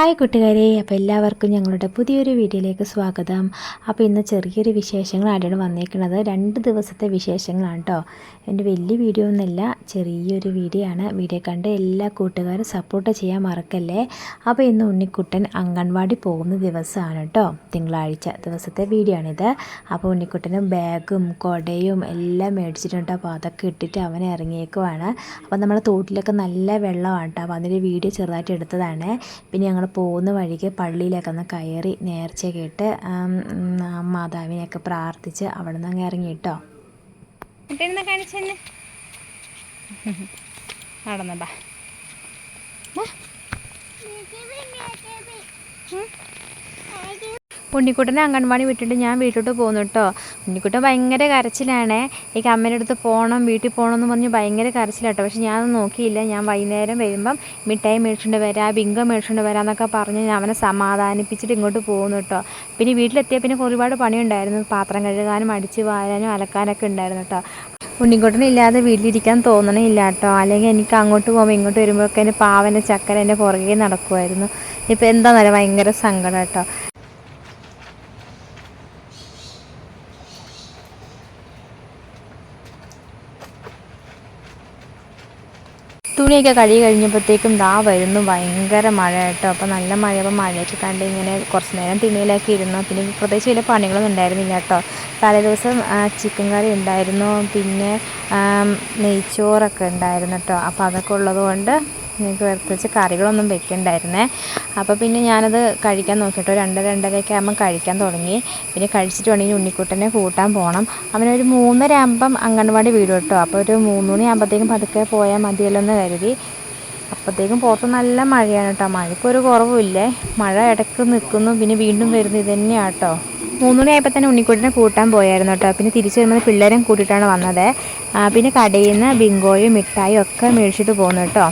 Hi കൂട്ടുകാരെ അപ്പോൾ എല്ലാവർക്കും ഞങ്ങളുടെ പുതിയൊരു വീഡിയോയിലേക്ക് സ്വാഗതം. അപ്പോൾ ഇന്ന് ചെറിയൊരു വിശേഷങ്ങളായിട്ടാണ് വന്നേക്കുന്നത്. രണ്ട് ദിവസത്തെ വിശേഷങ്ങളാണ് കേട്ടോ എന്റെ വലിയ വീഡിയോ ഒന്നുമല്ല ചെറിയൊരു വീഡിയോ ആണ്. വീഡിയോ കണ്ട് എല്ലാ കൂട്ടുകാരും സപ്പോർട്ട് ചെയ്യാൻ മറക്കല്ലേ? അപ്പോൾ ഇന്ന് ഉണ്ണിക്കുട്ടൻ അംഗൻവാടി പോകുന്ന ദിവസമാണ് കേട്ടോ തിങ്കളാഴ്ച ദിവസത്തെ വീഡിയോ ആണിത്. അപ്പോൾ ഉണ്ണിക്കുട്ടനും ബാഗും കൊടയും എല്ലാം മേടിച്ചിട്ടുണ്ട്. അപ്പോൾ അതൊക്കെ ഇട്ടിട്ട് അവനെ ഇറങ്ങിയേക്കുവാണ്. അപ്പോൾ നമ്മുടെ തോട്ടിലൊക്കെ നല്ല വെള്ളമാണ് കേട്ടോ അപ്പോൾ അതിന്റെ വീഡിയോ ചെറുതായിട്ട് എടുത്തതാണ്. പിന്നെ ഞങ്ങൾ പോകുന്ന വഴിക്ക് പള്ളിയിലൊക്കെ ഒന്ന് കയറി നേർച്ച കേട്ട് മാതാവിനെയൊക്കെ പ്രാർത്ഥിച്ച് അവിടെ നിന്ന് അങ്ങ് ഇറങ്ങി കേട്ടോ കാണിച്ചെന്നെ? നടന്ന ബാ. ഉണ്ണിക്കുട്ടനെ അംഗൻവാടി വിട്ടിട്ട് ഞാൻ വീട്ടിലോട്ട് പോകുന്നു കേട്ടോ ഉണ്ണിക്കുട്ടൻ ഭയങ്കര കരച്ചിലാണ്. എനിക്ക് അമ്മേന്റെ അടുത്ത് പോകണം വീട്ടിൽ പോകണം എന്ന് പറഞ്ഞ് ഭയങ്കര കരച്ചിലാട്ടോ പക്ഷേ ഞാനൊന്നും നോക്കിയില്ല. ഞാൻ വൈകുന്നേരം വരുമ്പം മിഠായി മേടിച്ചുകൊണ്ട് വരാം ബിങ്കോ മേടിച്ചുകൊണ്ട് വരാമെന്നൊക്കെ പറഞ്ഞ് ഞാൻ അവനെ സമാധാനിപ്പിച്ചിട്ട് ഇങ്ങോട്ട് പോകുന്നു കേട്ടോ പിന്നെ വീട്ടിലെത്തിയാൽ പിന്നെ ഒരുപാട് പണിയുണ്ടായിരുന്നു. പാത്രം കഴുകാനും അടിച്ച് വാരാനും അലക്കാനൊക്കെ ഉണ്ടായിരുന്നു കേട്ടോ ഉണ്ണിക്കുട്ടനില്ലാതെ വീട്ടിലിരിക്കാൻ തോന്നണില്ല കേട്ടോ അല്ലെങ്കിൽ എനിക്ക് അങ്ങോട്ട് പോകുമ്പോൾ ഇങ്ങോട്ട് വരുമ്പോഴൊക്കെ എന്റെ പാവന്റെ ചക്കര എന്റെ പുറകെ നടക്കുമായിരുന്നു ഇപ്പോൾ എന്താണെന്നറിയാം ഭയങ്കര സങ്കടം കേട്ടോ തുണിയൊക്കെ കഴുകി കഴിഞ്ഞപ്പോഴത്തേക്കും ദാ വരുന്നു. ഭയങ്കര മഴ കേട്ടോ. അപ്പോൾ നല്ല മഴ. അപ്പോൾ മഴയൊക്കെ കണ്ട് ഇങ്ങനെ കുറച്ച് നേരം തുണിയിലൊക്കെ ഇരുന്നു. പിന്നെ പ്രത്യേകിച്ച് വലിയ പണികളൊന്നും ഉണ്ടായിരുന്നില്ല കേട്ടോ. തലേ ദിവസം ചിക്കൻ കറി ഉണ്ടായിരുന്നു. പിന്നെ നെയ്ച്ചോറൊക്കെ ഉണ്ടായിരുന്നു കേട്ടോ. അപ്പോൾ അതൊക്കെ ഉള്ളതുകൊണ്ട് എനിക്ക് പ്രത്യേകിച്ച് കറികളൊന്നും വെക്കണ്ടായിരുന്നേ. അപ്പോൾ പിന്നെ ഞാനത് കഴിക്കാൻ നോക്കിയിട്ട് രണ്ട് രണ്ടരയൊക്കെ ആകുമ്പം കഴിക്കാൻ തുടങ്ങി. പിന്നെ കഴിച്ചിട്ട് വേണമെങ്കിൽ ഉണ്ണിക്കുട്ടനെ കൂട്ടാൻ പോകണം അവനൊരു മൂന്നര ആകുമ്പം അംഗൻവാടി വീട് കേട്ടോ. അപ്പോൾ ഒരു മൂന്ന് മണി ആകുമ്പോഴത്തേക്കും പതുക്കെ പോയാൽ മതിയല്ലോ എന്ന് കരുതി. അപ്പോഴത്തേക്കും പുറത്ത് നല്ല മഴയാണ് കേട്ടോ. മഴയ്ക്ക് ഒരു കുറവുമില്ലേ? മഴ ഇടയ്ക്ക് നിൽക്കുന്നു. പിന്നെ വീണ്ടും വരുന്നു ഇത് തന്നെയാണ് കേട്ടോ. മൂന്ന് മണിയായപ്പോൾ തന്നെ ഉണ്ണിക്കുട്ടിനെ കൂട്ടാൻ പോയായിരുന്നു കേട്ടോ. പിന്നെ തിരിച്ചു വരുമ്പോൾ പിള്ളേരും കൂട്ടിയിട്ടാണ് വന്നത്. പിന്നെ കടയിൽ നിന്ന് ബിങ്കോയും മിഠായും ഒക്കെ മേടിച്ചിട്ട് പോകുന്നു കേട്ടോ.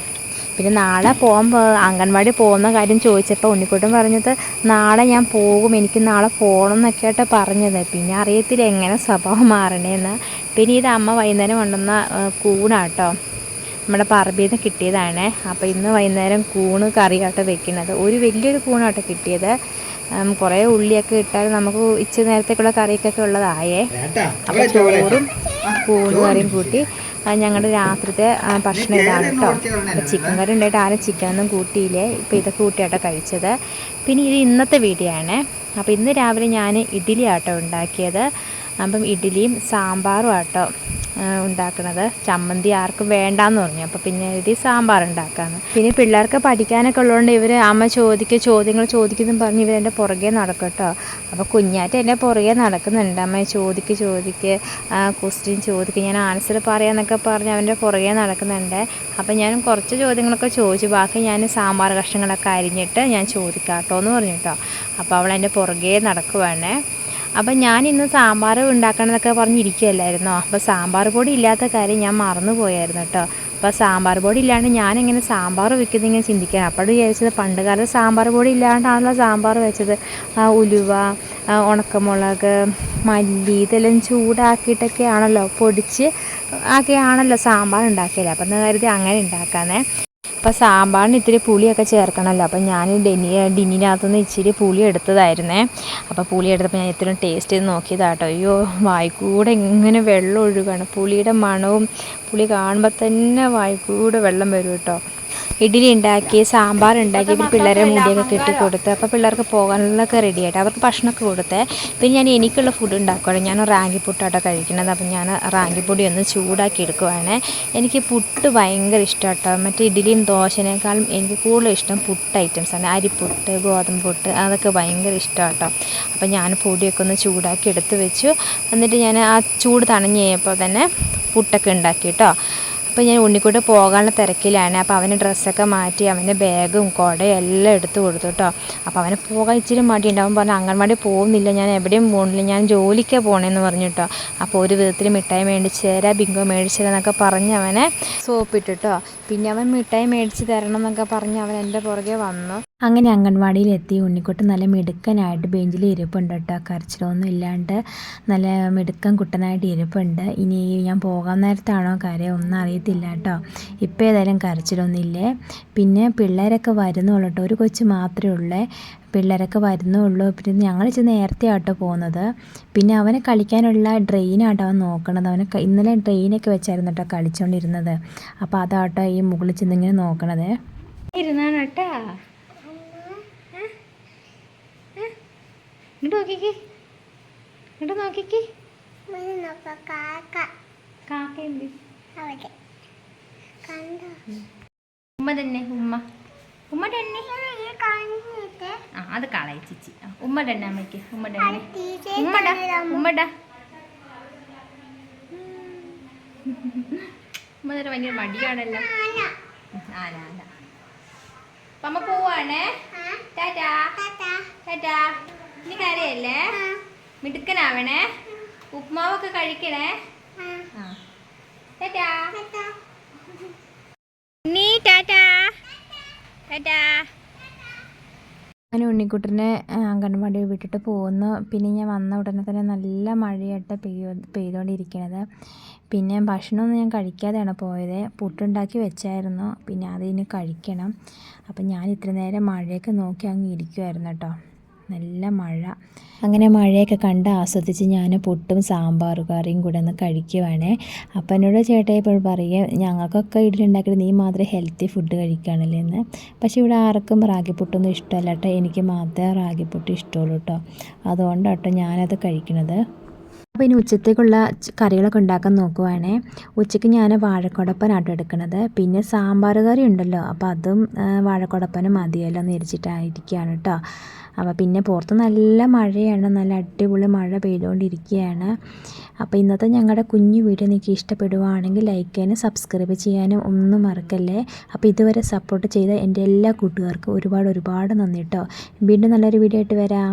പിന്നെ നാളെ പോകുമ്പോൾ അംഗൻവാടി പോകുന്ന കാര്യം ചോദിച്ചപ്പോൾ ഉണ്ണിക്കുട്ടൻ പറഞ്ഞത് നാളെ ഞാൻ പോകും എനിക്ക് നാളെ പോകണം എന്നൊക്കെ ആയിട്ട് പറഞ്ഞത്. പിന്നെ അറിയത്തില്ല എങ്ങനെ സ്വഭാവം മാറണേന്ന്. പിന്നെ ഇത് അമ്മ വൈകുന്നേരം കൊണ്ടുവന്ന കൂണാട്ടോ. നമ്മുടെ പറമ്പിൽ നിന്ന് കിട്ടിയതാണ്. അപ്പോൾ ഇന്ന് വൈകുന്നേരം കൂണ് കറിയാട്ടോ വെക്കുന്നത് ഒരു വലിയൊരു കൂണാട്ടോ കിട്ടിയത്. കുറേ ഉള്ളിയൊക്കെ ഇട്ടാൽ നമുക്ക് ഇച്ചിരി നേരത്തേക്കുള്ള കറിയൊക്കെ ഉള്ളതായേ. അപ്പോൾ ചോറും കറിയും കൂട്ടി ഞങ്ങളുടെ രാത്രിത്തെ ഭക്ഷണം ഇതാണ് കേട്ടോ അപ്പോൾ ചിക്കൻ കറി ഉണ്ടായിട്ട് ആരും ചിക്കനൊന്നും കൂട്ടിയില്ലേ? ഇപ്പോൾ ഇതൊക്കെ കൂട്ടിയാട്ടോ കഴിച്ചത്. പിന്നെ ഇത് ഇന്നത്തെ വീഡിയോ ആണ്. അപ്പോൾ ഇന്ന് രാവിലെ ഞാൻ ഇഡ്ഡലി ആട്ടോ ഉണ്ടാക്കിയത്. അപ്പം ഇഡ്ഡലിയും സാമ്പാറും ആട്ടോ. ഉണ്ടാക്കുന്നത്. ചമ്മന്തി ആർക്കും വേണ്ടാന്ന് പറഞ്ഞു. അപ്പോൾ പിന്നെ എഴുതി സാമ്പാർ ഉണ്ടാക്കാന്ന്. പിന്നെ പിള്ളേർക്ക് പഠിക്കാനൊക്കെ ഉള്ളതുകൊണ്ട് ഇവർ അമ്മ ചോദിക്കുക ചോദ്യങ്ങൾ ചോദിക്കുന്നതും പറഞ്ഞ് ഇവരെന്റെ പുറകെ നടക്കട്ടോ കേട്ടോ അപ്പോൾ കുഞ്ഞാറ്റ എന്റെ പുറകെ നടക്കുന്നുണ്ട്. അമ്മ ചോദിക്ക് ചോദിക്ക് ക്വസ്റ്റ്യൻ ചോദിക്ക്. ഞാൻ ആൻസർ പറയാമെന്നൊക്കെ പറഞ്ഞ് അവന്റെ പുറകെ നടക്കുന്നുണ്ട്. അപ്പോൾ ഞാൻ കുറച്ച് ചോദ്യങ്ങളൊക്കെ ചോദിച്ചു. ബാക്കി ഞാൻ സാമ്പാർ കഷ്ണങ്ങളൊക്കെ അരിഞ്ഞിട്ട് ഞാൻ ചോദിക്കാം കേട്ടോ എന്ന് പറഞ്ഞു കേട്ടോ അപ്പോൾ അവൾ എന്റെ പുറകെ നടക്കുവാണേ. അപ്പം ഞാൻ ഇന്ന് സാമ്പാർ ഉണ്ടാക്കണം എന്നൊക്കെ പറഞ്ഞിരിക്കുകയല്ലായിരുന്നോ? അപ്പോൾ സാമ്പാർ പൊടി ഇല്ലാത്ത കാര്യം ഞാൻ മറന്നു പോയായിരുന്നു കേട്ടോ. അപ്പോൾ സാമ്പാർ പൊടി ഇല്ലാണ്ട് ഞാനെങ്ങനെ സാമ്പാർ വെക്കുന്നത് ഇങ്ങനെ ചിന്തിക്കാൻ? അപ്പോൾ വിചാരിച്ചത് പണ്ട് കാലത്ത് സാമ്പാർ പൊടി ഇല്ലാണ്ടാണല്ലോ സാമ്പാർ വെച്ചത്. ഉലുവ ഉണക്കമുളക് മല്ലി ഇതെല്ലാം ചൂടാക്കിയിട്ടൊക്കെ ആണല്ലോ പൊടിച്ച് ആക്കിയാണല്ലോ സാമ്പാർ ഉണ്ടാക്കിയത്. അപ്പം എന്ന് കരുതി അങ്ങനെ ഉണ്ടാക്കാന്നേ. അപ്പോൾ സാമ്പാറിന് ഇത്തിരി പുളിയൊക്കെ ചേർക്കണമല്ലോ. അപ്പോൾ ഞാൻ ഡെനി ഡിന്നിനകത്തുനിന്ന് ഇച്ചിരി പുളി എടുത്തതായിരുന്നേ. അപ്പോൾ പുളി എടുത്തപ്പോൾ ഞാൻ ഇത്രയും ടേസ്റ്റ് ചെയ്ത് നോക്കിയതാട്ടോ. അയ്യോ വായിക്കൂടെ ഇങ്ങനെ വെള്ളം ഒഴുകാണ്. പുളിയുടെ മണവും പുളി കാണുമ്പോൾ തന്നെ വായിക്കൂടെ വെള്ളം വരും കേട്ടോ. ഇഡ്ഡലി ഉണ്ടാക്കി സാമ്പാർ ഉണ്ടാക്കി പിന്നെ പിള്ളേരെ മുടിയൊക്കെ കെട്ടി കൊടുത്ത് അപ്പോൾ പിള്ളേർക്ക് പോകാനുള്ളതൊക്കെ റെഡി ആയിട്ട് അവർക്ക് ഭക്ഷണമൊക്കെ കൊടുത്തേ. പിന്നെ ഞാൻ എനിക്കുള്ള ഫുഡ് ഉണ്ടാക്കുകയാണ് ഞാൻ റാങ്കി പുട്ടാട്ടോ കഴിക്കുന്നത്. അപ്പം ഞാൻ റാങ്കി പൊടി ഒന്ന് ചൂടാക്കി എടുക്കുവാണ്. എനിക്ക് പുട്ട് ഭയങ്കര ഇഷ്ടമാട്ടോ മറ്റേ ഇഡ്ഡലിയും ദോശനേക്കാളും എനിക്ക് കൂടുതൽ ഇഷ്ടം പുട്ട് ഐറ്റംസ് ആണ്. അരിപ്പുട്ട് ഗോതമ്പ് പുട്ട് അതൊക്കെ ഭയങ്കര ഇഷ്ടമാട്ടോ അപ്പം ഞാൻ പൊടിയൊക്കെ ഒന്ന് ചൂടാക്കി എടുത്ത് വെച്ചു. എന്നിട്ട് ഞാൻ ആ ചൂട് തണഞ്ഞ് കഴിഞ്ഞപ്പോൾ തന്നെ പുട്ടൊക്കെ ഉണ്ടാക്കി കേട്ടോ അപ്പോൾ ഞാൻ ഉണ്ണിക്കൂട്ട് പോകാനുള്ള തിരക്കിലാണ്. അപ്പോൾ അവന് ഡ്രസ്സൊക്കെ മാറ്റി അവന്റെ ബാഗും കുടയും എല്ലാം എടുത്തു കൊടുത്തു കേട്ടോ അപ്പോൾ അവനെ പോകാൻ ഇച്ചിരി മടിയുണ്ട് അവൻ പറഞ്ഞു അംഗൻവാടി പോകുന്നില്ല. ഞാൻ എവിടെയും പോകുന്നില്ല ഞാൻ ജോലിക്കാണ് പോകണമെന്ന് പറഞ്ഞു കേട്ടോ അപ്പോൾ ഒരു വിധത്തിൽ മിഠായി മേടിച്ച് തരാം ബിങ്കോ മേടിച്ച് തരാമെന്നൊക്കെ പറഞ്ഞ് അവനെ സോപ്പിട്ടു കേട്ടോ പിന്നെ അവൻ മിഠായി മേടിച്ച് തരണം എന്നൊക്കെ പറഞ്ഞ് അവൻ എന്റെ പുറകെ വന്നു. അങ്ങനെ അംഗൻവാടിയിൽ എത്തി. ഉണ്ണിക്കുട്ടൻ നല്ല മിടുക്കനായിട്ട് ബെഞ്ചിൽ ഇരിപ്പുണ്ട് കേട്ടോ. കരച്ചിലൊന്നും ഇല്ലാണ്ട് നല്ല മിടുക്കൻ കുട്ടനായിട്ട് ഇരിപ്പുണ്ട്. ഇനി ഞാൻ പോകാൻ നേരത്താണോ കാര്യം ഒന്നും അറിയത്തില്ല കേട്ടോ. ഇപ്പോൾ ഏതായാലും കരച്ചിലൊന്നുമില്ലേ? പിന്നെ പിള്ളേരൊക്കെ വരുന്നുള്ളൂ കേട്ടോ. ഒരു കൊച്ചു മാത്രമേ ഉള്ളേ. പിള്ളേരൊക്കെ വരുന്നുള്ളൂ. പിന്നെ ഞങ്ങൾ ഇച്ചിരി നേരത്തെ ആട്ടോ പോകുന്നത്. പിന്നെ അവനെ കളിക്കാനുള്ള ഡ്രെയിനാട്ടോ അവൻ നോക്കണത്. അവനെ ഇന്നലെ ഡ്രെയിനൊക്കെ വെച്ചായിരുന്നു കേട്ടോ കളിച്ചുകൊണ്ടിരുന്നത് അപ്പോൾ അതാട്ടോ ഈ മുകളിൽ ചെന്നിങ്ങനെ നോക്കണത്. ഇരുന്നാണ് കേട്ടാ. ഇങ്ങോട്ട് നോക്കിക്കേ. ഇങ്ങോട്ട് നോക്കിക്കേ. കാക്ക. എന്ത്? ഉമ്മ തന്നെ ഉമ്മ. ഉമ്മ തന്നെ. ആ അത് കളയ ചിച്ചി. ഉമ്മ തന്നെ അമ്മയ്ക്ക്. ഉമ്മ തന്നെ. ഉമ്മടാ ഉമ്മടാ ഉമ്മ തന്നെ ഭയങ്കര മടിയാണല്ലോ. ആന ആന അപ്പൊ അമ്മ പോവാണേ. ടാറ്റാ. ടാറ്റാ. ഇനി കാര്യല്ലേ? മിടുക്കനാവണേ? ഉപ്മാവൊക്കെ കഴിക്കണേ? ആ. ടാറ്റാ. നീ ടാറ്റാ. ടാറ്റാ. അങ്ങനെ ഉണ്ണിക്കുട്ടനെ അംഗൻവാടി വിട്ടിട്ട് പോകുന്നു. പിന്നെ ഞാൻ വന്ന ഉടനെ തന്നെ നല്ല മഴയായിട്ട് പെയ്യോ പെയ്തുകൊണ്ടിരിക്കണത് പിന്നെ ഭക്ഷണമൊന്നും ഞാൻ കഴിക്കാതെയാണ് പോയത്. പുട്ടുണ്ടാക്കി വെച്ചായിരുന്നു. പിന്നെ അത് ഇനി കഴിക്കണം. അപ്പം ഞാൻ ഇത്ര നേരം മഴയൊക്കെ നോക്കി അങ്ങ് ഇരിക്കുമായിരുന്നു കേട്ടോ. നല്ല മഴ. അങ്ങനെ മഴയൊക്കെ കണ്ട് ആസ്വദിച്ച് ഞാൻ പുട്ടും സാമ്പാർ കറിയും കൂടെ ഒന്ന് കഴിക്കുവാണേ. അപ്പം എന്നോട് ചേട്ടാ ഇപ്പോൾ പറയുക ഞങ്ങൾക്കൊക്കെ ഇഡ്ഡലി നീ മാത്രം ഹെൽത്തി ഫുഡ് കഴിക്കുകയാണല്ലേ എന്ന്. പക്ഷേ ഇവിടെ ആർക്കും റാഗിപ്പുട്ടൊന്നും ഇഷ്ടമല്ല കേട്ടോ. എനിക്ക് മാത്രമേ റാഗിപ്പുട്ട് ഇഷ്ടമുള്ളൂ കേട്ടോ. അതുകൊണ്ടാണ് കേട്ടോ ഞാനത് കഴിക്കണത് അപ്പോൾ ഇനി ഉച്ചത്തേക്കുള്ള കറികളൊക്കെ ഉണ്ടാക്കാൻ നോക്കുവാണേ. ഉച്ചയ്ക്ക് ഞാൻ വാഴക്കുടപ്പനാട്ടോ എടുക്കണത്. പിന്നെ സാമ്പാർ കറി ഉണ്ടല്ലോ. അപ്പോൾ അതും വാഴക്കുടപ്പനും മതിയല്ലോ എന്ന് വിരിച്ചിട്ടായിരിക്കുകയാണ് കേട്ടോ. അപ്പോൾ പിന്നെ പുറത്ത് നല്ല മഴയാണ്. നല്ല അടിപൊളി മഴ പെയ്തുകൊണ്ടിരിക്കുകയാണ്. അപ്പോൾ ഇന്നത്തെ ഞങ്ങളുടെ കുഞ്ഞു വീഡിയോ നിങ്ങൾക്ക് ഇഷ്ടപ്പെടുവാണെങ്കിൽ ലൈക്ക് ചെയ്യാനും സബ്സ്ക്രൈബ് ചെയ്യാനും ഒന്നും മറക്കല്ലേ. അപ്പോൾ ഇതുവരെ സപ്പോർട്ട് ചെയ്ത എന്റെ എല്ലാ കൂട്ടുകാർക്കും ഒരുപാട് ഒരുപാട് നന്ദി കേട്ടോ. വീണ്ടും നല്ലൊരു വീഡിയോ ആയിട്ട് വരാം.